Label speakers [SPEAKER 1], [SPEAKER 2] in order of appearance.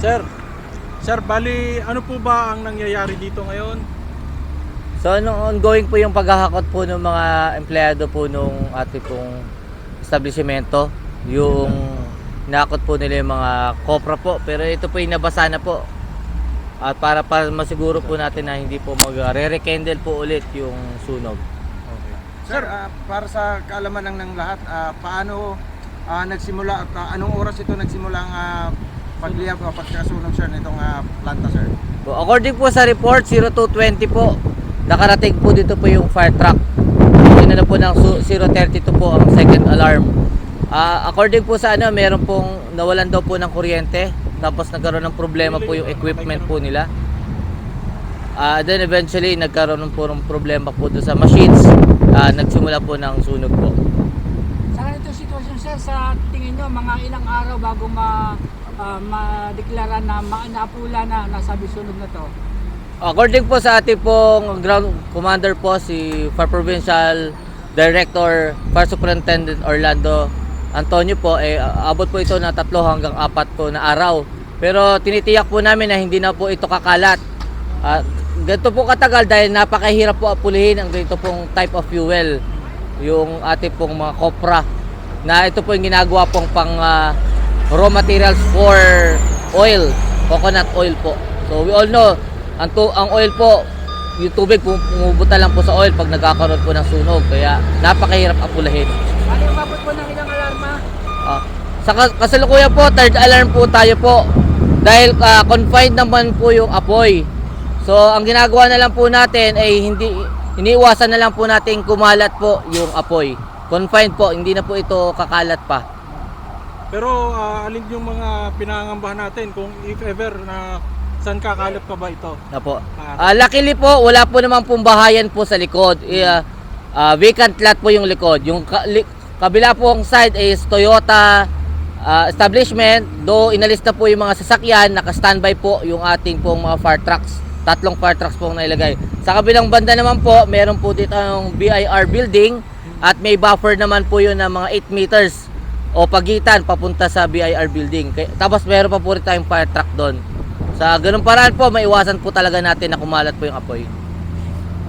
[SPEAKER 1] Sir, sir, bali ano po ba ang nangyayari dito ngayon?
[SPEAKER 2] So, nung ongoing po yung paghahakot po ng mga empleyado po nung ating pong establishmento, yung nakot po nila yung mga kopra po, pero ito po yung nabasa na po. At para para masiguro po natin na hindi po mag-re-rekindle po ulit yung sunog.
[SPEAKER 1] Okay.
[SPEAKER 3] Sir, ah, para sa kaalaman ng, ng lahat, ah, paano ah, nagsimula at ah, anong oras ito nagsimula ang uh, pagliyab o pagkasunog sir nitong ah, planta sir?
[SPEAKER 2] Po, according po sa report, 0220 po, nakarating po dito po yung fire truck. Yun na po ng su- 032 po ang second alarm. Ah, according po sa ano, meron pong nawalan daw po ng kuryente. Tapos nagkaroon ng problema po yung equipment po nila. Ah, then eventually nagkaroon po ng problema po doon sa machines. Ah, nagsimula po ng sunog po.
[SPEAKER 4] Sir, sa tingin nyo, mga ilang araw bago ma, ah, madeklara na ma, naapula na nasabi sunog na to?
[SPEAKER 2] According po sa ating pong ground commander po si Fire Provincial Director Fire Superintendent Orlando Antonio po eh abot po ito na tatlo hanggang apat po na araw. Pero tinitiyak po namin na hindi na po ito kakalat. At ganito po katagal dahil napakahirap po apulihin ang ganito pong type of fuel. Yung ating pong mga kopra na ito po yung ginagawa pong pang ah, raw materials for oil, coconut oil po. So we all know, ang, tu- ang oil po, yung tubig pum- pumubuta lang po sa oil pag nagkakaroon po ng sunog. Kaya napakahirap apulahin.
[SPEAKER 4] Ano yung mabot po ng ilang alarma?
[SPEAKER 2] Ah, sa kas- kasalukuyan po, third alarm po tayo po. Dahil ah, confined naman po yung apoy. So, ang ginagawa na lang po natin ay hindi iniiwasan na lang po natin kumalat po yung apoy. Confined po, hindi na po ito kakalat pa.
[SPEAKER 1] Pero ah, alin yung mga pinangangambahan natin kung if ever na saan kakalat pa ba ito?
[SPEAKER 2] Na po. Ah, luckily po, wala po naman pong bahayan po sa likod. Eh, ah, ah, vacant lot po yung likod. Yung ka- li- kabila po ang side is Toyota ah, establishment. Do inalis na po yung mga sasakyan, naka-standby po yung ating pong mga fire trucks. Tatlong fire trucks po ang nailagay. Sa kabilang banda naman po, meron po dito ang BIR building at may buffer naman po yun ng mga 8 meters o pagitan papunta sa BIR building. Tapos meron pa po rin tayong fire truck doon. Sa ganung paraan po, maiwasan po talaga natin na kumalat po yung apoy.